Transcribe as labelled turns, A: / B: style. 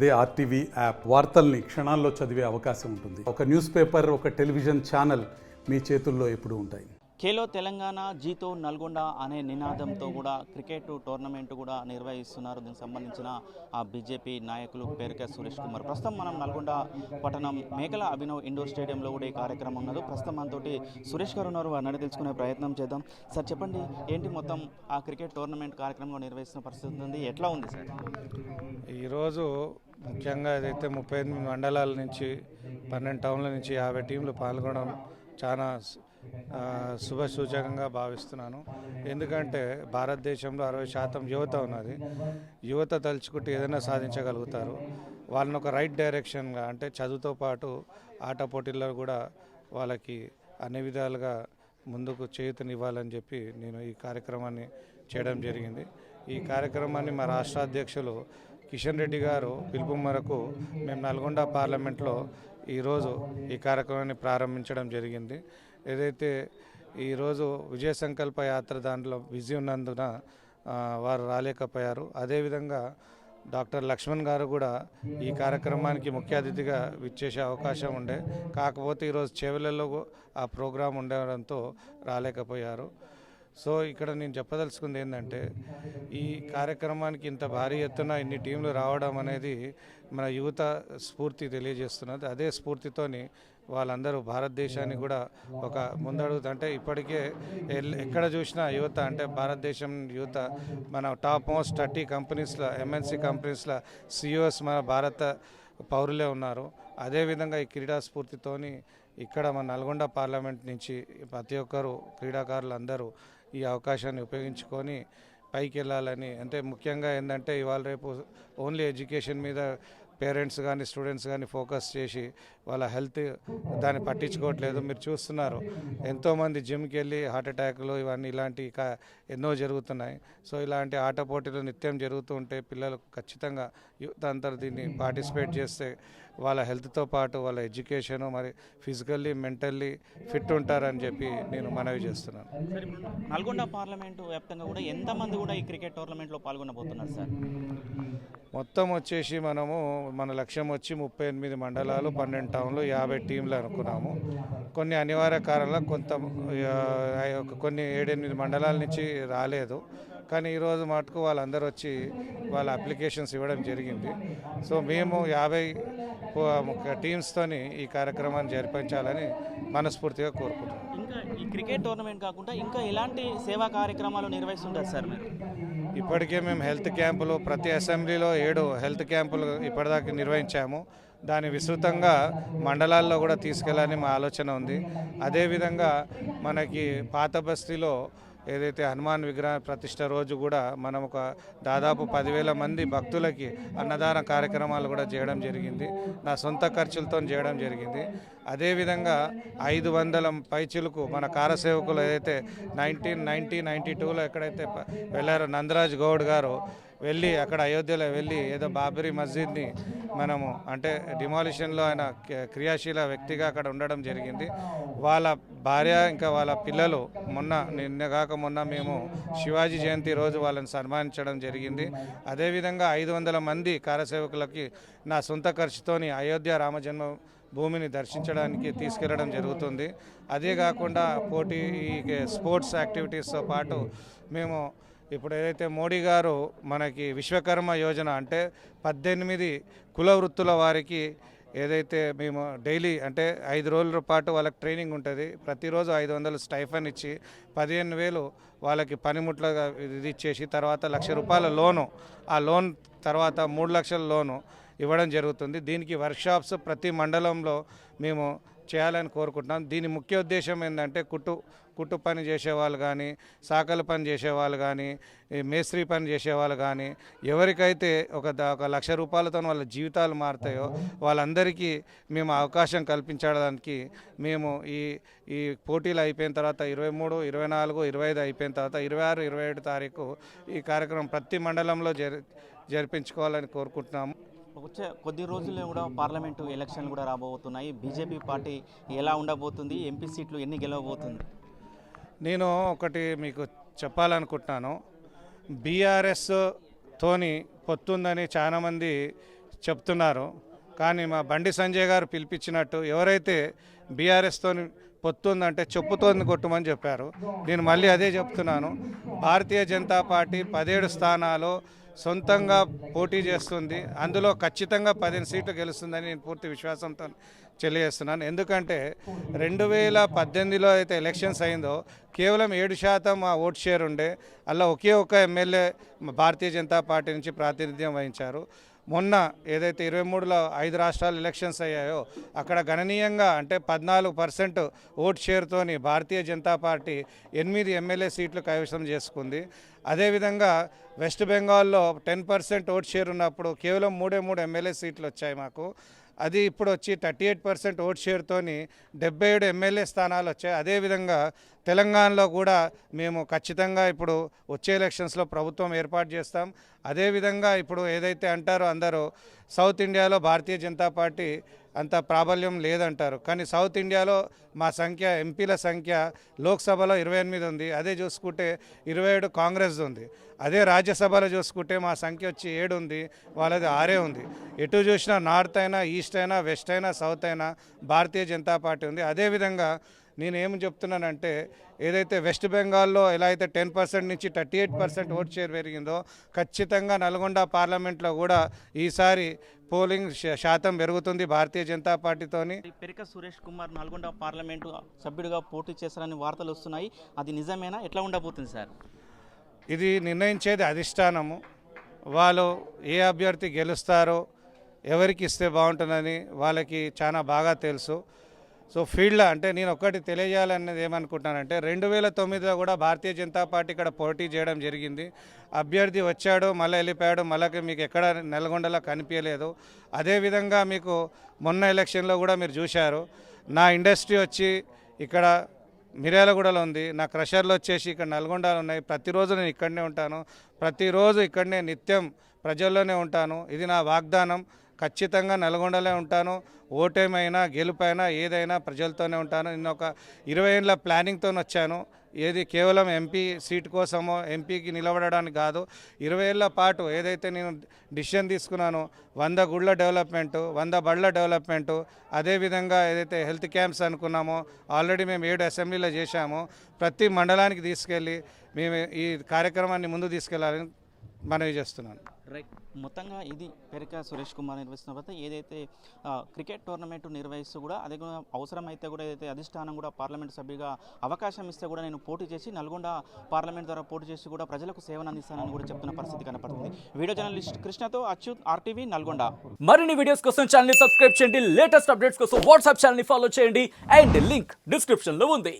A: అదే RTV app. వార్తల్ని క్షణాల్లో చదివే అవకాశం ఉంటుంది. ఒక న్యూస్ పేపర్ ఒక టెలివిజన్ ఛానల్ మీ చేతుల్లో ఎప్పుడూ ఉంటాయి.
B: ఖేలో తెలంగాణ జీతో నల్గొండ అనే నినాదంతో కూడా క్రికెట్ టోర్నమెంట్ కూడా నిర్వహిస్తున్నారు. దీనికి సంబంధించిన ఆ బీజేపీ నాయకులు పేరుక సురేష్ కుమార్. ప్రస్తుతం మనం నల్గొండ పట్టణం మేకల అభినవ్ ఇండోర్ స్టేడియంలో కూడా ఈ కార్యక్రమం ఉన్నది. ప్రస్తుతం మనతోటి సురేష్ గారు ఉన్నారు. వారిని తెలుసుకునే ప్రయత్నం చేద్దాం. సార్ చెప్పండి ఏంటి మొత్తం ఆ క్రికెట్ టోర్నమెంట్ కార్యక్రమం నిర్వహిస్తున్న పరిస్థితి ఉంది? ఎట్లా ఉంది సార్?
C: ఈరోజు ముఖ్యంగా ఏదైతే ముప్పై ఎనిమిది మండలాల నుంచి పన్నెండు టౌన్ల నుంచి యాభై టీంలు పాల్గొనడం చాలా శుభ సూచకంగా భావిస్తున్నాను. ఎందుకంటే భారతదేశంలో అరవై శాతం యువత ఉన్నది. యువత తలుచుకుంటే ఏదైనా సాధించగలుగుతారు. వాళ్ళని ఒక రైట్ డైరెక్షన్గా అంటే చదువుతో పాటు ఆట పోటీల్లో కూడా వాళ్ళకి అన్ని విధాలుగా ముందుకు చేయూతనివ్వాలని చెప్పి నేను ఈ కార్యక్రమాన్ని చేయడం జరిగింది. ఈ కార్యక్రమాన్ని మా రాష్ట్ర అధ్యక్షులు కిషన్ రెడ్డి గారు పిలుపు మేరకు మేము నల్గొండ పార్లమెంట్లో ఈరోజు ఈ కార్యక్రమాన్ని ప్రారంభించడం జరిగింది. ఏదైతే ఈరోజు విజయ సంకల్ప యాత్ర దాంట్లో బిజీ ఉన్నందున వారు రాలేకపోయారు. అదేవిధంగా డాక్టర్ లక్ష్మణ్ గారు కూడా ఈ కార్యక్రమానికి ముఖ్య అతిథిగా విచ్చేసే అవకాశం ఉండే. కాకపోతే ఈరోజు చెవులలో ఆ ప్రోగ్రాం ఉండడంతో రాలేకపోయారు. సో ఇక్కడ నేను చెప్పదలుచుకుంది ఏంటంటే ఈ కార్యక్రమానికి ఇంత భారీ ఎత్తున ఇన్ని టీంలు రావడం అనేది మన యువత స్ఫూర్తి తెలియజేస్తున్నది. అదే స్ఫూర్తితోని వాళ్ళందరూ భారతదేశాన్ని కూడా ఒక ముందడుగు అంటే ఇప్పటికే ఎక్కడ చూసినా యువత అంటే భారతదేశం యువత మన టాప్ మోస్ట్ థర్టీ కంపెనీస్లో ఎంఎన్సీ కంపెనీస్లో సిఇఓస్ మన భారత పౌరులే ఉన్నారు. అదేవిధంగా ఈ క్రీడా స్ఫూర్తితోని ఇక్కడ మన నల్గొండ పార్లమెంట్ నుంచి ప్రతి ఒక్కరు క్రీడాకారులు అందరూ ఈ అవకాశాన్ని ఉపయోగించుకొని పైకి వెళ్ళాలని అంటే ముఖ్యంగా ఏంటంటే ఇవాళ రేపు ఓన్లీ ఎడ్యుకేషన్ మీద పేరెంట్స్ కానీ స్టూడెంట్స్ కానీ ఫోకస్ చేసి వాళ్ళ హెల్త్ దాన్ని పట్టించుకోవట్లేదు. మీరు చూస్తున్నారు ఎంతోమంది జిమ్కి వెళ్ళి హార్ట్అటాక్లు ఇవన్నీ ఇలాంటి కా- ఎన్నో జరుగుతున్నాయి. సో ఇలాంటి ఆట పోటీలు నిత్యం జరుగుతూ ఉంటే పిల్లలు ఖచ్చితంగా యూత్ అంతా దీన్ని పార్టిసిపేట్ చేస్తే వాళ్ళ హెల్త్తో పాటు వాళ్ళ ఎడ్యుకేషను మరి ఫిజికల్లీ మెంటల్లీ ఫిట్ ఉంటారని చెప్పి నేను మనవి చేస్తున్నాను.
B: నల్గొండ పార్లమెంటు వ్యాప్తంగా కూడా ఎంతమంది కూడా ఈ క్రికెట్ టోర్నమెంట్లో పాల్గొనబోతున్నారు సార్?
C: మొత్తం వచ్చేసి మనము మన లక్ష్యం వచ్చి ముప్పై ఎనిమిది మండలాలు పన్నెండు టౌన్లు యాభై టీంలు అనుకున్నాము. కొన్ని అనివార్య కారణాల కొంత కొన్ని ఏడెనిమిది మండలాల నుంచి రాలేదు. కానీ ఈరోజు మటుకు వాళ్ళందరూ వచ్చి వాళ్ళ అప్లికేషన్స్ ఇవ్వడం జరిగింది. సో మేము యాభై టీమ్స్తోని ఈ కార్యక్రమాన్ని జరిపించాలని మనస్ఫూర్తిగా కోరుకుంటున్నాం.
B: ఇంకా ఈ క్రికెట్ టోర్నమెంట్ కాకుండా ఇంకా ఎలాంటి సేవా కార్యక్రమాలు నిర్వహిస్తుంటారు సార్ మీరు?
C: ఇప్పటికే మేము హెల్త్ క్యాంపులు ప్రతి అసెంబ్లీలో ఏడు హెల్త్ క్యాంపులు ఇప్పటిదాకా నిర్వహించాము. దాన్ని విస్తృతంగా మండలాల్లో కూడా తీసుకెళ్ళాలని మా ఆలోచన ఉంది. అదేవిధంగా మనకి పాత బస్తీలో ఏదైతే హనుమాన్ విగ్రహ ప్రతిష్ట రోజు కూడా మనం ఒక దాదాపు పదివేల మంది భక్తులకి అన్నదాన కార్యక్రమాలు కూడా చేయడం జరిగింది. నా సొంత ఖర్చులతో చేయడం జరిగింది. అదేవిధంగా ఐదు వందల పైచులకు మన కారసేవకులు ఏదైతే నైన్టీన్ నైన్టీ నైన్టీ టూలో ఎక్కడైతే ప- వెళ్ళారో నందరాజ్ గౌడ్ గారు వెళ్ళి అక్కడ అయోధ్యలో వెళ్ళి ఏదో బాబరీ మస్జిద్ని మనము అంటే డిమాలిషన్లో ఆయన క్రియాశీల వ్యక్తిగా అక్కడ ఉండడం జరిగింది. వాళ్ళ భార్య ఇంకా వాళ్ళ పిల్లలు మొన్న నిన్న కాక మొన్న మేము శివాజీ జయంతి రోజు వాళ్ళని సన్మానించడం జరిగింది. అదేవిధంగా ఐదు వందల మంది కారసేవకులకి నా సొంత ఖర్చుతోని అయోధ్య రామజన్మ భూమిని దర్శించడానికి తీసుకెళ్ళడం జరుగుతుంది. అదే కాకుండా పోటీ స్పోర్ట్స్ యాక్టివిటీస్తో పాటు మేము ఇప్పుడు ఏదైతే మోడీ గారు మనకి విశ్వకర్మ యోజన అంటే పద్దెనిమిది కుల వృత్తుల వారికి ఏదైతే మేము డైలీ అంటే ఐదు రోజుల పాటు వాళ్ళకి ట్రైనింగ్ ఉంటుంది ప్రతిరోజు ఐదు వందలు స్టైఫన్ ఇచ్చి పదిహేను వేలు వాళ్ళకి పనిముట్లుగా ఇది ఇచ్చేసి తర్వాత లక్ష రూపాయల లోను ఆ లోన్ తర్వాత మూడు లక్షల లోను ఇవ్వడం జరుగుతుంది. దీనికి వర్క్షాప్స్ ప్రతి మండలంలో మేము చేయాలని కోరుకుంటున్నాం. దీని ముఖ్య ఉద్దేశం ఏంటంటే కుట్టు కుట్టు పని చేసేవాళ్ళు కానీ సాకల పని చేసేవాళ్ళు కానీ ఈ మేస్త్రి పని చేసేవాళ్ళు కానీ ఎవరికైతే ఒక ఒక లక్ష రూపాయలతో వాళ్ళ జీవితాలు మారుతాయో వాళ్ళందరికీ మేము అవకాశం కల్పించడానికి మేము ఈ ఈ పోటీలు అయిపోయిన తర్వాత ఇరవై మూడు ఇరవై నాలుగు ఇరవై ఐదు అయిపోయిన తర్వాత ఇరవై ఆరు ఇరవై ఏడు తారీఖు ఈ కార్యక్రమం ప్రతి మండలంలో జరి జరిపించుకోవాలని కోరుకుంటున్నాము.
B: వచ్చే కొద్ది రోజుల్లో కూడా పార్లమెంటు ఎలక్షన్లు కూడా రాబోతున్నాయి. బీజేపీ పార్టీ ఎలా ఉండబోతుంది? ఎంపీ సీట్లు ఎన్ని గెలవబోతుంది?
C: నేను ఒకటి మీకు చెప్పాలనుకుంటున్నాను. బీఆర్ఎస్ తోని పొత్తుందని చాలామంది చెప్తున్నారు. కానీ మా బండి సంజయ్ గారు పిలిపించినట్టు ఎవరైతే బీఆర్ఎస్తో పొత్తుందంటే చెప్పుతోంది కొట్టమని చెప్పారు. నేను మళ్ళీ అదే చెప్తున్నాను. భారతీయ జనతా పార్టీ పదిహేడు స్థానాలు సొంతంగా పోటీ చేస్తుంది. అందులో ఖచ్చితంగా పదిహేను సీట్లు గెలుస్తుందని నేను పూర్తి విశ్వాసంతో తెలియజేస్తున్నాను. ఎందుకంటే రెండు వేల పద్దెనిమిదిలో అయితే ఎలక్షన్స్ అయిందో కేవలం ఏడు శాతం ఆ ఓట్ షేర్ ఉండే. అలా ఒకే ఒక ఎమ్మెల్యే భారతీయ జనతా పార్టీ నుంచి ప్రాతినిధ్యం వహించారు. మొన్న ఏదైతే ఇరవై మూడులో ఐదు రాష్ట్రాలు ఎలక్షన్స్ అయ్యాయో అక్కడ గణనీయంగా అంటే పద్నాలుగు పర్సెంట్ ఓట్ షేర్తోని భారతీయ జనతా పార్టీ ఎనిమిది ఎమ్మెల్యే సీట్లు కైవసం చేసుకుంది. అదేవిధంగా వెస్ట్ బెంగాల్లో టెన్ పర్సెంట్ ఓట్ షేర్ ఉన్నప్పుడు కేవలం మూడే మూడు ఎమ్మెల్యే సీట్లు వచ్చాయి మాకు. అది ఇప్పుడు వచ్చి థర్టీ ఎయిట్ పర్సెంట్ ఓట్ షేర్తోని డెబ్బై ఏడు ఎమ్మెల్యే స్థానాలు వచ్చాయి. అదేవిధంగా తెలంగాణలో కూడా మేము ఖచ్చితంగా ఇప్పుడు వచ్చే ఎలక్షన్స్లో ప్రభుత్వం ఏర్పాటు చేస్తాం. అదేవిధంగా ఇప్పుడు ఏదైతే అంటారో అందరూ సౌత్ ఇండియాలో భారతీయ జనతా పార్టీ అంత ప్రాబల్యం లేదంటారు. కానీ సౌత్ ఇండియాలో మా సంఖ్య ఎంపీల సంఖ్య లోక్సభలో ఇరవై ఎనిమిది ఉంది. అదే చూసుకుంటే ఇరవై ఏడు కాంగ్రెస్ ఉంది. అదే రాజ్యసభలో చూసుకుంటే మా సంఖ్య వచ్చి ఏడు ఉంది. వాళ్ళది ఆరే ఉంది. ఎటు చూసినా నార్త్ అయినా ఈస్ట్ అయినా వెస్ట్ అయినా సౌత్ అయినా భారతీయ జనతా పార్టీ ఉంది. అదేవిధంగా నేను ఏం చెప్తున్నానంటే ఏదైతే వెస్ట్ బెంగాల్లో ఎలా అయితే టెన్ పర్సెంట్ నుంచి thirty eight percent vote share పెరిగిందో ఖచ్చితంగా నల్గొండ పార్లమెంట్లో కూడా ఈసారి పోలింగ్ శా- శాతం పెరుగుతుంది భారతీయ జనతా పార్టీతోని.
B: పెరిక సురేష్ కుమార్ నల్గొండ పార్లమెంటు సభ్యుడిగా పోటీ చేస్తారని వార్తలు వస్తున్నాయి. అది నిజమేనా? ఎట్లా ఉండబోతుంది సార్?
C: ఇది నిర్ణయించేది అధిష్టానము. వాళ్ళు ఏ అభ్యర్థి గెలుస్తారో ఎవరికి ఇస్తే బాగుంటుందని వాళ్ళకి చాలా బాగా తెలుసు. సో ఫీల్డ్లో అంటే నేను ఒక్కటి తెలియజేయాలనేది ఏమనుకుంటున్నానంటే రెండు వేల తొమ్మిదిలో కూడా భారతీయ జనతా పార్టీ ఇక్కడ పోటీ చేయడం జరిగింది. అభ్యర్థి వచ్చాడు మళ్ళీ వెళ్ళిపోయాడు మళ్ళీ మీకు ఎక్కడ నల్గొండలో కనిపించలేదు. అదేవిధంగా మీకు మొన్న ఎలక్షన్లో కూడా మీరు చూశారు. నా ఇండస్ట్రీ వచ్చి ఇక్కడ మిర్యాలగూడలో ఉంది. నా క్రషర్లు వచ్చేసి ఇక్కడ నల్గొండలో ఉన్నాయి. ప్రతిరోజు నేను ఇక్కడనే ఉంటాను. ప్రతిరోజు ఇక్కడనే నిత్యం ప్రజల్లోనే ఉంటాను. ఇది నా వాగ్దానం. ఖచ్చితంగా నల్గొండలో ఉంటాను. ఓటేమైనా గెలుపైనా ఏదైనా ప్రజలతోనే ఉంటాను. నేను ఒక ఇరవై ఏళ్ళ ప్లానింగ్తో వచ్చాను. ఏది కేవలం ఎంపీ సీట్ కోసమో ఎంపీకి నిలబడడానికి కాదు. ఇరవై ఏళ్ళ పాటు ఏదైతే నేను డిసిషన్ తీసుకున్నానో వంద గుళ్ళ డెవలప్మెంటు వంద బళ్ళ డెవలప్మెంటు అదేవిధంగా ఏదైతే హెల్త్ క్యాంప్స్ అనుకున్నామో ఆల్రెడీ మేము ఏడు అసెంబ్లీలో చేశామో. ప్రతి మండలానికి తీసుకెళ్ళి మేము ఈ కార్యక్రమాన్ని ముందు తీసుకెళ్ళాలని మనవి చేస్తున్నాను.
B: రైట్. మొత్తంగా ఇది పెరిక సురేష్ కుమార్ నిర్వహిస్తున్న తర్వాత ఏదైతే క్రికెట్ టోర్నమెంట్ నిర్వహిస్తూ కూడా అదే కూడా అవసరమైతే కూడా ఏదైతే అధిష్టానం కూడా పార్లమెంట్ సభ్యుగా అవకాశం ఇస్తే కూడా నేను పోటీ చేసి నల్గొండ పార్లమెంట్ ద్వారా పోటీ చేసి కూడా ప్రజలకు సేవను అందిస్తానని కూడా చెప్తున్న పరిస్థితి కనపడుతుంది. వీడియో జర్నలిస్ట్ కృష్ణతో అచ్యుత్ ఆర్టీవీ నల్గొండ.
D: మరిన్ని వీడియోస్ కోసం ఛానల్ సబ్స్క్రైబ్ చేయండి. లేటెస్ట్ అప్డేట్స్ కోసం వాట్సాప్ ఛానల్ ఫాలో చేయండి. అండ్ లింక్ డిస్క్రిప్షన్లో ఉంది.